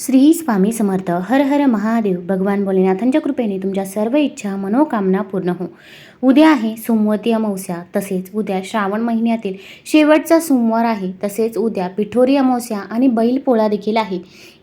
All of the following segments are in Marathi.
श्री स्वामी समर्थ. हर हर महादेव. भगवान भोलेनाथांच्या कृपेने तुमच्या सर्व इच्छा मनोकामना पूर्ण हो. उद्या आहे सोमवती अमावस्या. तसेच उद्या श्रावण महिन्यातील शेवटचा सोमवार आहे. तसेच उद्या पिठोरी अमावस्या आणि बैलपोळा देखील आहे.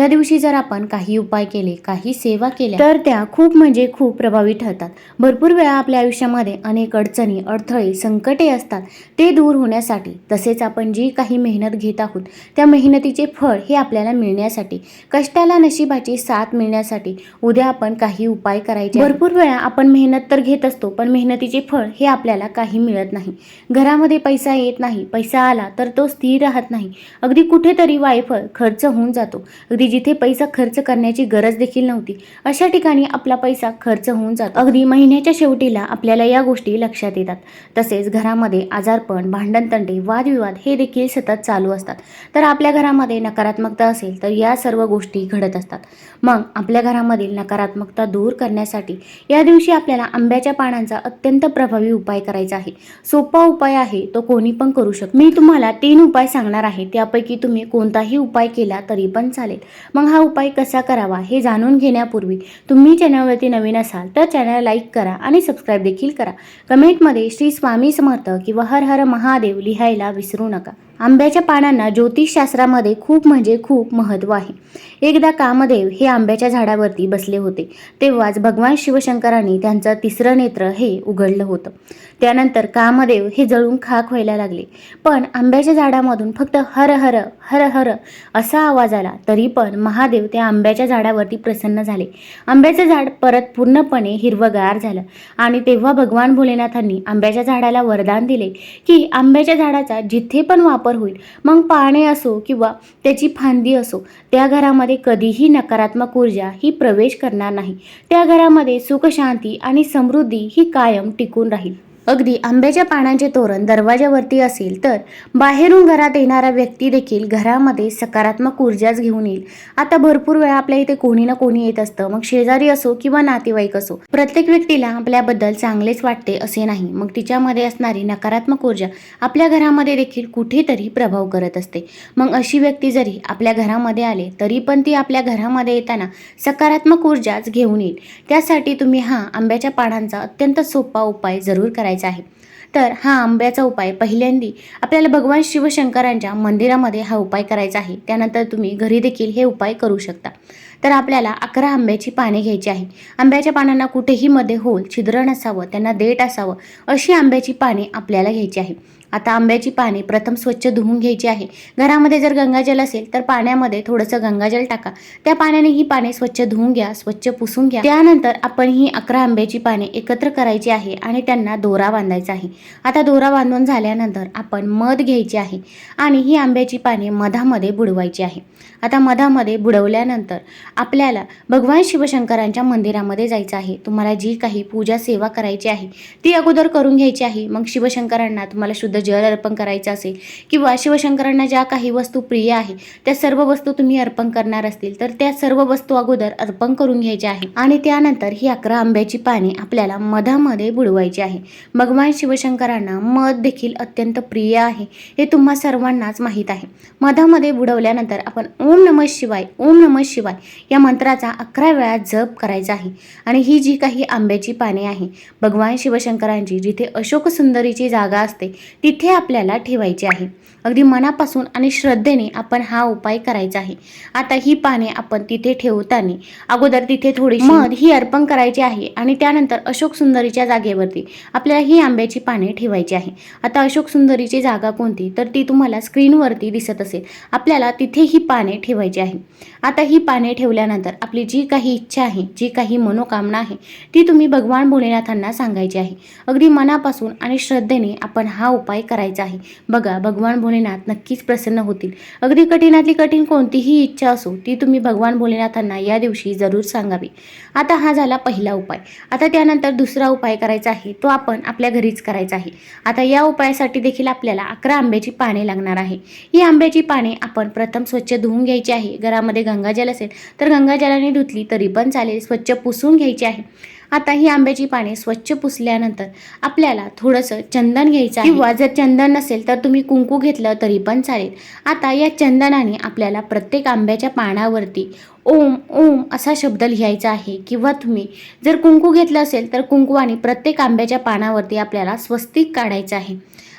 या दिवशी जर आपण काही उपाय केले काही सेवा केल्या तर त्या खूप म्हणजे खूप प्रभावी ठरतात. भरपूर वेळा आपल्या आयुष्यामध्ये अनेक अडचणी अडथळे संकटे असतात. ते दूर होण्यासाठी तसेच आपण जी काही मेहनत घेत आहोत त्या मेहनतीचे फळ हे आपल्याला मिळण्यासाठी कष्टाला नशिबाची साथ मिळण्यासाठी उद्या आपण काही उपाय करायचे भरपूर वेळा आपण मेहनत तर घेत असतो पण मेहनतीचे फळ हे आपल्याला काही मिळत नाही. घरामध्ये पैसा येत नाही पैसा आला तर तो स्थिर राहत नाही. अगदी कुठेतरी वायफळ खर्च होऊन जातो. अगदी जिथे पैसा खर्च करण्याची गरज देखील नव्हती अशा ठिकाणी आपला पैसा खर्च होऊन जातो. अगदी महिन्याच्या शेवटीला आपल्याला या गोष्टी लक्षात येतात. तसेच घरामध्ये आजारपण भांडणतंडे वादविवाद हे देखील सतत चालू असतात. तर आपल्या घरामध्ये नकारात्मकता असेल तर या सर्व गोष्टी घडत असतात. मग आपल्या घरामधील नकारात्मकता दूर करण्यासाठी या दिवशी आपल्याला आंब्याच्या पानांचा अत्यंत प्रभावी उपाय करायचा आहे. सोपा उपाय आहे तो कोणी पण करू शकतो. मी तुम्हाला तीन उपाय सांगणार आहे. त्यापैकी तुम्ही कोणताही उपाय केला तरी पण चालेल. मग हा उपाय कसा करावा हे जाणून घेण्यापूर्वी तुम्ही चॅनलवरती नवीन असाल तर चॅनल लाईक करा आणि सबस्क्राईब देखील करा. कमेंटमध्ये श्री स्वामी समर्थ किंवा हर हर महादेव लिहायला विसरू नका. आंब्याच्या पानांना ज्योतिषशास्त्रामध्ये खूप म्हणजे खूप महत्त्व आहे. एकदा कामदेव हे आंब्याच्या झाडावरती बसले होते तेव्हाच भगवान शिवशंकरांनी त्यांचं तिसरं नेत्र हे उघडलं होतं. त्यानंतर कामदेव हे जळून खाक व्हायला लागले. पण आंब्याच्या झाडामधून फक्त हर हर हर हर असा आवाज आला तरी पण महादेव त्या आंब्याच्या झाडावरती प्रसन्न झाले. आंब्याचं झाड परत पूर्णपणे हिरवगार झालं आणि तेव्हा भगवान भोलेनाथांनी आंब्याच्या झाडाला वरदान दिले की आंब्याच्या झाडाचा जिथे पण वापर होईल. मग पाळणे असो किंवा त्याची फांदी असो त्या घरामध्ये कधीही नकारात्मक ऊर्जा ही प्रवेश करणार नाही. त्या घरामध्ये सुख शांती आणि समृद्धी ही कायम टिकून राहील. अगदी आंब्याच्या पानांचे तोरण दरवाजावरती असेल तर बाहेरून घरात येणारा व्यक्ती देखील घरामध्ये सकारात्मक ऊर्जाच घेऊन येईल. आता भरपूर वेळा आपल्या इथे कोणी ना कोणी येत असतं. मग शेजारी असो किंवा नातेवाईक असो प्रत्येक व्यक्तीला आपल्याबद्दल चांगलेच वाटते असे नाही. मग तिच्यामध्ये असणारी नकारात्मक ऊर्जा आपल्या घरामध्ये देखील कुठेतरी प्रभाव करत असते. मग अशी व्यक्ती जरी आपल्या घरामध्ये आले तरी पण ती आपल्या घरामध्ये येताना सकारात्मक ऊर्जाच घेऊन येईल. त्यासाठी तुम्ही हा आंब्याच्या पानांचा अत्यंत सोपा उपाय जरूर करायचा. आहे. तर हा आंब्याचा उपाय पहिल्यांदी आपल्याला भगवान शिवशंकरांच्या मंदिरामध्ये हा उपाय करायचा आहे. त्यानंतर तुम्ही घरी देखील हे उपाय करू शकता. तर आपल्याला अकरा आंब्याची पाने घ्यायची आहे. आंब्याच्या पानांना कुठेही मध्ये होल छिद्र नसावं त्यांना देठ असावं अशी आंब्याची पाने आपल्याला घ्यायची आहे. आता आंब्याची पाने प्रथम स्वच्छ धुवून घ्यायची आहे. घरामध्ये जर गंगाजल असेल तर पाण्यामध्ये थोडंसं गंगाजल टाका. त्या पाण्याने ही पाने स्वच्छ धुवून घ्या स्वच्छ पुसून घ्या. त्यानंतर आपण ही अकरा आंब्याची पाने एकत्र करायची आहे आणि त्यांना दोरा बांधायचा आहे. आता दोरा बांधून झाल्यानंतर आपण मध घ्यायची आहे आणि ही आंब्याची पाने मधामध्ये बुडवायची आहे. आता मधामध्ये बुडवल्यानंतर आपल्याला भगवान शिवशंकरांच्या मंदिरामध्ये जायचं आहे. तुम्हाला जी काही पूजा सेवा करायची आहे ती अगोदर करून घ्यायची आहे. मग शिवशंकरांना तुम्हाला शुद्ध जल अर्पण करायचं असेल किंवा शिवशंकरांना ज्या काही वस्तू प्रिय आहे त्या सर्व वस्तू तुम्ही अर्पण करणार असतील तर त्या सर्व वस्तू अगोदर अर्पण करून घ्यायच्या आहे. आणि त्यानंतर ही अकरा आंब्याची पाने आपल्याला मधामध्ये बुडवायची आहे. भगवान शिवशंकरांना मध देखील अत्यंत प्रिय आहे हे तुम्हा सर्वांनाच माहीत आहे. मधामध्ये बुडवल्यानंतर आपण ओम नम शिवाय ओम नम शिवाय या मंत्राचा अकरा वेळा जप करायचा आहे. आणि ही जी काही आंब्याची पाने आहे भगवान शिवशंकरांची जिथे अशोक सुंदरीची जागा असते ती तिथे आपल्याला ठेवायचे आहे. अगदी मनापासून आणि श्रद्धेने आपण हा उपाय करायचा आहे. आता ही पाने आपण तिथे ठेवताना अगोदर तिथे थोडी मध ही अर्पण करायची आहे आणि त्यानंतर अशोक सुंदरीच्या जागेवरती आपल्याला ही आंब्याची पाने ठेवायची आहे. आता अशोक सुंदरीची जागा कोणती? तर ती तुम्हाला स्क्रीनवरती दिसत असेल. आपल्याला तिथे ही पाने ठेवायची आहे. आता ही पाने ठेवल्यानंतर आपली जी काही इच्छा आहे जी काही मनोकामना आहे ती तुम्ही भगवान भोलेनाथांना सांगायची आहे. अगदी मनापासून आणि श्रद्धेने आपण हा उपाय करायचा आहे? बघा भगवान भोलेनाथ नक्कीच प्रसन्न होतील. अगदी कठीणातली कठीण कोणतीही इच्छा असो ती तुम्ही भगवान भोलेनाथांना या दिवशी जरूर सांगावी. आता हा झाला पहिला उपाय. आता त्यानंतर दुसरा उपाय करायचा आहे तो आपण आपल्या घरीच करायचा आहे. आता या उपायासाठी देखील आपल्याला अकरा आंब्याची पाने लागणार आहे. ही आंब्याची पाने आपण प्रथम स्वच्छ धुवून घ्यायची आहे. घरामध्ये गंगाजल असेल तर गंगाजलाने धुतली तरी पण चालेल. स्वच्छ पुसून घ्यायची आहे. आता ही आंब्याची पाने स्वच्छ पुसल्यानंतर आपल्याला थोडंसं चंदन घ्यायचं आहे. किंवा जर चंदन नसेल तर तुम्ही कुंकू घेतलं तरी पण चालेल. आता या चंदनाने आपल्याला प्रत्येक आंब्याच्या पानावरती ओम ओम असा शब्द लिहायचा आहे. किंवा तुम्ही जर कुंकू घेतलं असेल तर कुंकू आणि प्रत्येक आंब्याच्या पानावरती आपल्याला स्वस्तिक काढायचं आहे.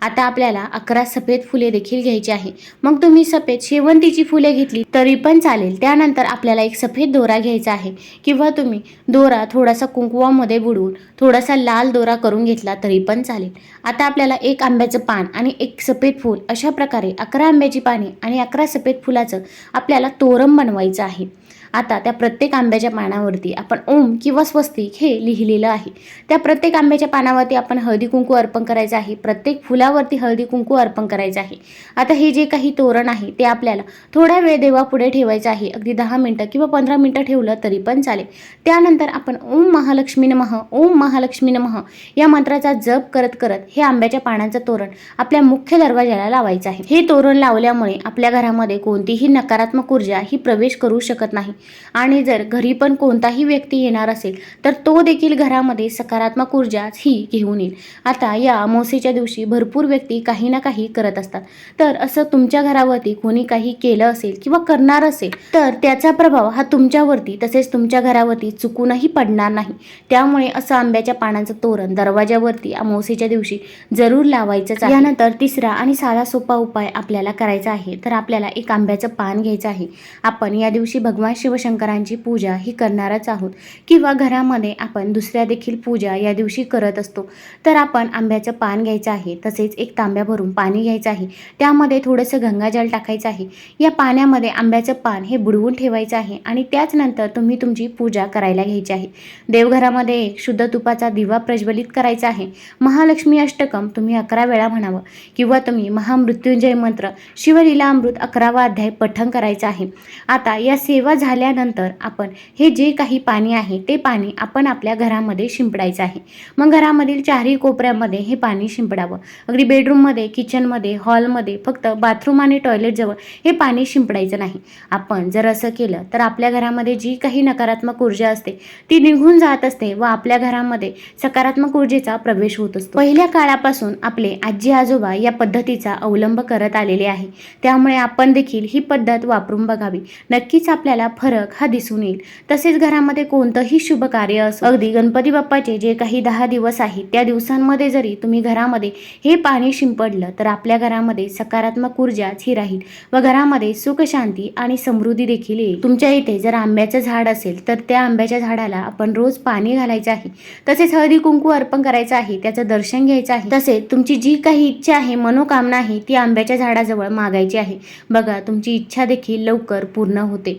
आता आपल्याला अकरा सफेद फुले देखील घ्यायची आहे. मग तुम्ही सफेद शेवंतीची फुले घेतली तरी पण चालेल. त्यानंतर आपल्याला एक सफेद दोरा घ्यायचा आहे. किंवा तुम्ही दोरा थोडासा कुंकुवामध्ये बुडवून थोडासा लाल दोरा करून घेतला तरी पण चालेल. आता आपल्याला एक आंब्याचं पान आणि एक सफेद फूल अशा प्रकारे अकरा आंब्याची पाने आणि अकरा सफेद फुलाचं आपल्याला तोरण बनवायचं आहे. आता त्या प्रत्येक आंब्याच्या पानावरती आपण ओम किंवा स्वस्तिक हे लिहिलेलं आहे. त्या प्रत्येक आंब्याच्या पानावरती आपण हळदी कुंकू अर्पण करायचं आहे. प्रत्येक फुलावरती हळदी कुंकू अर्पण करायचं आहे. आता हे जे काही तोरण आहे ते आपल्याला थोडा वेळ देवापुढे ठेवायचं आहे. अगदी दहा मिनटं किंवा पंधरा मिनटं ठेवलं तरी पण चालेल. त्यानंतर आपण ओम महालक्ष्मी नमः ओम महालक्ष्मी नमः या मंत्राचा जप करत करत हे आंब्याच्या पानांचं तोरण आपल्या मुख्य दरवाजाला लावायचं आहे. हे तोरण लावल्यामुळे आपल्या घरामध्ये कोणतीही नकारात्मक ऊर्जा ही प्रवेश करू शकत नाही. आणि जर घरी पण कोणताही व्यक्ती येणार असेल तर तो देखील घरामध्ये सकारात्मक ऊर्जा ही घेऊन येईल. आता या अमावस्येच्या दिवशी भरपूर व्यक्ती काही ना काही करत असतात. तर असं तुमच्या घरावरती कोणी काही केलं असेल किंवा करणार असेल तर त्याचा प्रभाव हा तुमच्यावरती तसेच तुमच्या घरावरती चुकूनही पडणार नाही. त्यामुळे असं आंब्याच्या पानांचं तोरण दरवाजावरती अमावस्येच्या दिवशी जरूर लावायचंच यानंतर तिसरा आणि साधा सोपा उपाय आपल्याला करायचा आहे तर आपल्याला एक आंब्याचं पान घ्यायचं आहे. आपण या दिवशी भगवान शिव शिवशंकरांची पूजा ही करणारच आहोत. किंवा घरामध्ये आपण दुसऱ्या देखील पूजा या दिवशी करत असतो. तर आपण आंब्याचं पान घ्यायचं आहे तसेच एक तांब्या भरून पाणी घ्यायचं आहे. त्यामध्ये थोडंसं गंगाजल टाकायचं आहे. या पाण्यामध्ये आंब्याचं पान हे बुडवून ठेवायचं आहे आणि त्याच नंतर तुम्ही तुमची पूजा करायला घ्यायची आहे. देवघरामध्ये एक शुद्ध तुपाचा दिवा प्रज्वलित करायचा आहे. महालक्ष्मी अष्टकम तुम्ही अकरा वेळा म्हणावं. किंवा तुम्ही महामृत्युंजय मंत्र शिवलीला अमृत अकरावा अध्याय पठण करायचं आहे. आता या सेवा झाल्या झाल्यानंतर आपण हे जे काही पाणी आहे ते पाणी आपण आपल्या घरामध्ये शिंपडायचं आहे. मग घरामधील चारही कोपऱ्यामध्ये हे पाणी शिंपडावं. अगदी बेडरूममध्ये किचनमध्ये हॉलमध्ये फक्त बाथरूम आणि टॉयलेटजवळ हे पाणी शिंपडायचं नाही. आपण जर असं केलं तर आपल्या घरामध्ये जी काही नकारात्मक ऊर्जा असते ती निघून जात असते व आपल्या घरामध्ये सकारात्मक ऊर्जेचा प्रवेश होत असतो. पहिल्या काळापासून आपले आजी आजोबा या पद्धतीचा अवलंब करत आलेले आहे. त्यामुळे आपण देखील ही पद्धत वापरून बघावी. नक्कीच आपल्याला फरक हा दिसून येईल. तसेच घरामध्ये कोणतंही शुभ कार्य असो अगदी गणपती बाप्पाचे जे काही दहा दिवस आहेत त्या दिवसांमध्ये जरी तुम्ही घरामध्ये हे पाणी शिंपडलं तर आपल्या घरामध्ये सकारात्मक ऊर्जाच ही राहील व घरामध्ये सुख शांती आणि समृद्धी देखील येईल. तुमच्या इथे जर आंब्याचं झाड असेल तर त्या आंब्याच्या झाडाला आपण रोज पाणी घालायचं आहे. तसेच हळदी कुंकू अर्पण करायचं आहे त्याचं दर्शन घ्यायचं आहे. तसेच तुमची जी काही इच्छा आहे मनोकामना आहे ती आंब्याच्या झाडाजवळ मागायची आहे. बघा तुमची इच्छा देखील लवकर पूर्ण होते.